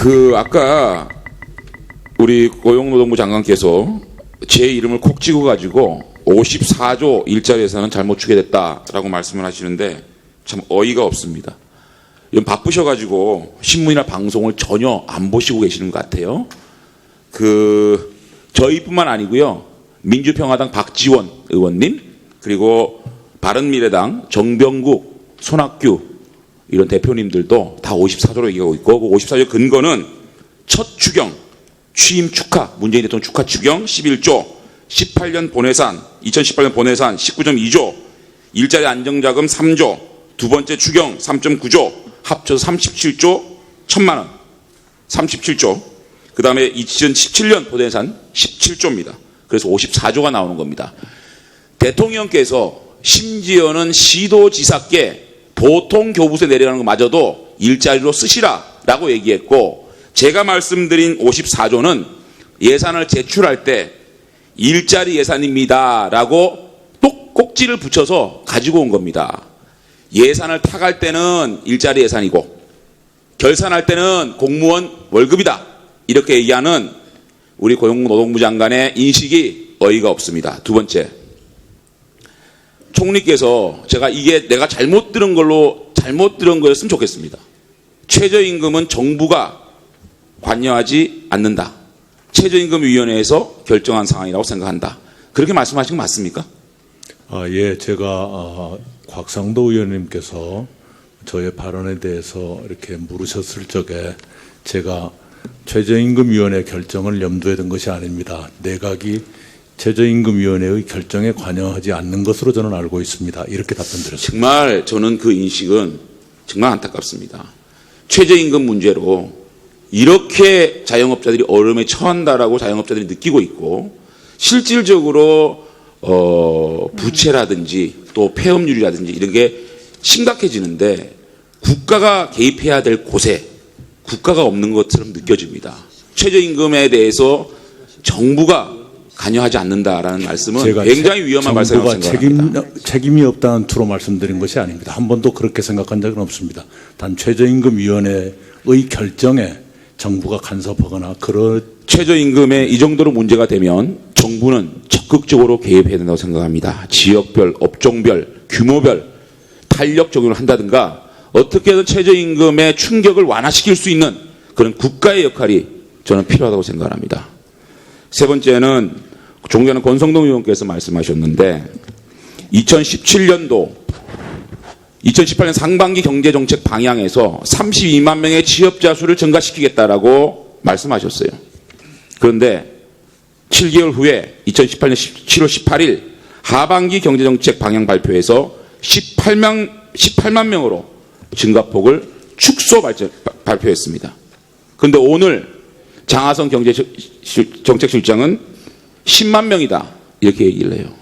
그 아까 우리 고용노동부 장관께서 제 이름을 콕 찍어 가지고 54조 일자리 예산은 잘못 추계됐다라고 말씀을 하시는데 참 어이가 없습니다. 바쁘셔가지고 신문이나 방송을 전혀 안 보시고 계시는 것 같아요. 그 저희뿐만 아니고요. 민주평화당 박지원 의원님 그리고 바른미래당 정병국 손학규 이런 대표님들도 다 54조로 얘기하고 있고 그 54조 근거는 첫 추경 취임 축하 문재인 대통령 축하 추경 11조 18년 본예산 2018년 본예산 19.2조 일자리 안정자금 3조 두 번째 추경 3.9조 합쳐서 37조 1천만 원 37조 그 다음에 2017년 본예산 17조입니다. 그래서 54조가 나오는 겁니다. 대통령께서 심지어는 시도지사께 보통 교부세 내려가는 것마저도 일자리로 쓰시라 라고 얘기했고 제가 말씀드린 54조는 예산을 제출할 때 일자리 예산입니다 라고 똑 꼭지를 붙여서 가지고 온 겁니다. 예산을 타갈 때는 일자리 예산이고 결산할 때는 공무원 월급이다. 이렇게 얘기하는 우리 고용노동부 장관의 인식이 어이가 없습니다. 두 번째. 총리께서 제가 이게 내가 잘못 들은 걸로 잘못 들은 거였으면 좋겠습니다. 최저임금은 정부가 관여하지 않는다. 최저임금위원회에서 결정한 상황이라고 생각한다. 그렇게 말씀하신 거 맞습니까? 아, 예, 제가 아, 곽상도 의원님께서 저의 발언에 대해서 이렇게 물으셨을 적에 제가 최저임금위원회 결정을 염두에 둔 것이 아닙니다. 내각이 최저임금위원회의 결정에 관여하지 않는 것으로 저는 알고 있습니다. 이렇게 답변드렸습니다. 정말 저는 그 인식은 정말 안타깝습니다. 최저임금 문제로 이렇게 자영업자들이 어려움에 처한다라고 자영업자들이 느끼고 있고 실질적으로 어, 부채라든지 또 폐업률이라든지 이런 게 심각해지는데 국가가 개입해야 될 곳에 국가가 없는 것처럼 느껴집니다. 최저임금에 대해서 정부가 관여하지 않는다라는 말씀은 굉장히 체- 위험한 말씀이라고 생각합니다. 책임, 책임이 없다는 투로 말씀드린 것이 아닙니다. 한 번도 그렇게 생각한 적은 없습니다. 단 최저임금위원회의 결정에 정부가 간섭하거나 그런 최저임금에 이 정도로 문제가 되면 정부는 적극적으로 개입해야 된다고 생각합니다. 지역별, 업종별, 규모별 탄력 적용을 한다든가 어떻게든 최저임금의 충격을 완화시킬 수 있는 그런 국가의 역할이 저는 필요하다고 생각합니다. 세 번째는 종전에 권성동 의원께서 말씀하셨는데 2017년도 2018년 상반기 경제정책 방향에서 32만 명의 취업자 수를 증가시키겠다라고 말씀하셨어요. 그런데 7개월 후에 2018년 7월 18일 하반기 경제정책 방향 발표에서 18만, 18만 명으로 증가폭을 축소 발전- 발표했습니다. 그런데 오늘 장하성 경제정책실장은 10만 명이다. 이렇게 얘기를 해요.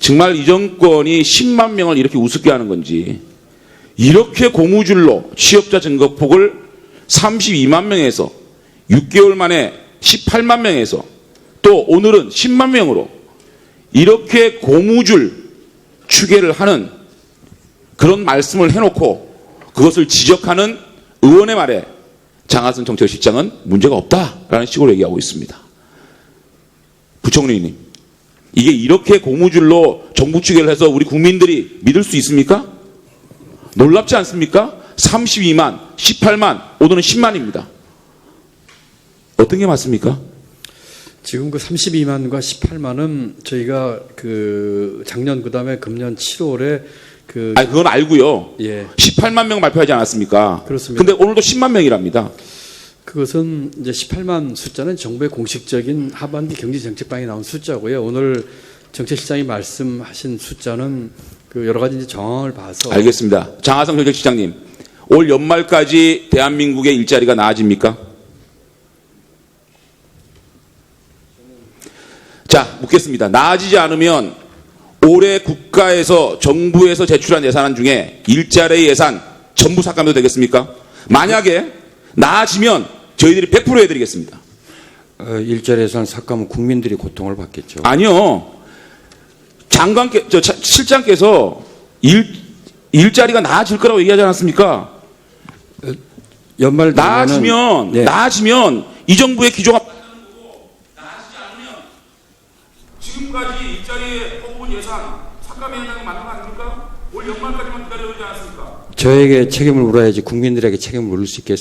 정말 이 정권이 10만 명을 이렇게 우습게 하는 건지 이렇게 고무줄로 취업자 증가폭을 32만 명에서 6개월 만에 18만 명에서 또 오늘은 10만 명으로 이렇게 고무줄 추계를 하는 그런 말씀을 해놓고 그것을 지적하는 의원의 말에 장하선 정책실장은 문제가 없다라는 식으로 얘기하고 있습니다. 부총리님, 이게 이렇게 고무줄로 정부 추계를 해서 우리 국민들이 믿을 수 있습니까? 놀랍지 않습니까? 32만, 18만, 오늘은 10만입니다. 어떤 게 맞습니까? 지금 그 32만과 18만은 저희가 그 작년 그다음에 금년 7월에 그 아니, 그건 알고요. 예. 18만 명 발표하지 않았습니까? 그렇습니다. 근데 오늘도 10만 명이랍니다. 그것은 이제 18만 숫자는 정부의 공식적인 하반기 경제 정책방에 나온 숫자고요. 오늘 정책실장이 말씀하신 숫자는 그 여러 가지 이제 정황을 봐서 알겠습니다. 장하성 정책시장님, 올 연말까지 대한민국의 일자리가 나아집니까? 자, 묻겠습니다. 나아지지 않으면 올해 국가에서 정부에서 제출한 예산안 중에 일자리 예산 전부 삭감도 되겠습니까? 만약에 나아지면 저희들이 100% 해드리겠습니다. 어, 일자리 예산 삭감은 국민들이 고통을 받겠죠. 아니요. 장관께, 저 차- 실장께서 일, 일자리가 나아질 거라고 얘기하지 않았습니까? 연말 되면은 나아지면 네. 나아지면 이 정부의 기조가 나아지지 않으면 지금까지 이 자리에 뽑은 예산 삭감해야 맞는 거 아닙니까? 올 연말까지만 기다려야 되지 않습니까? 저에게 책임을 물어야지 국민들에게 책임을 물을 수 있겠습니다.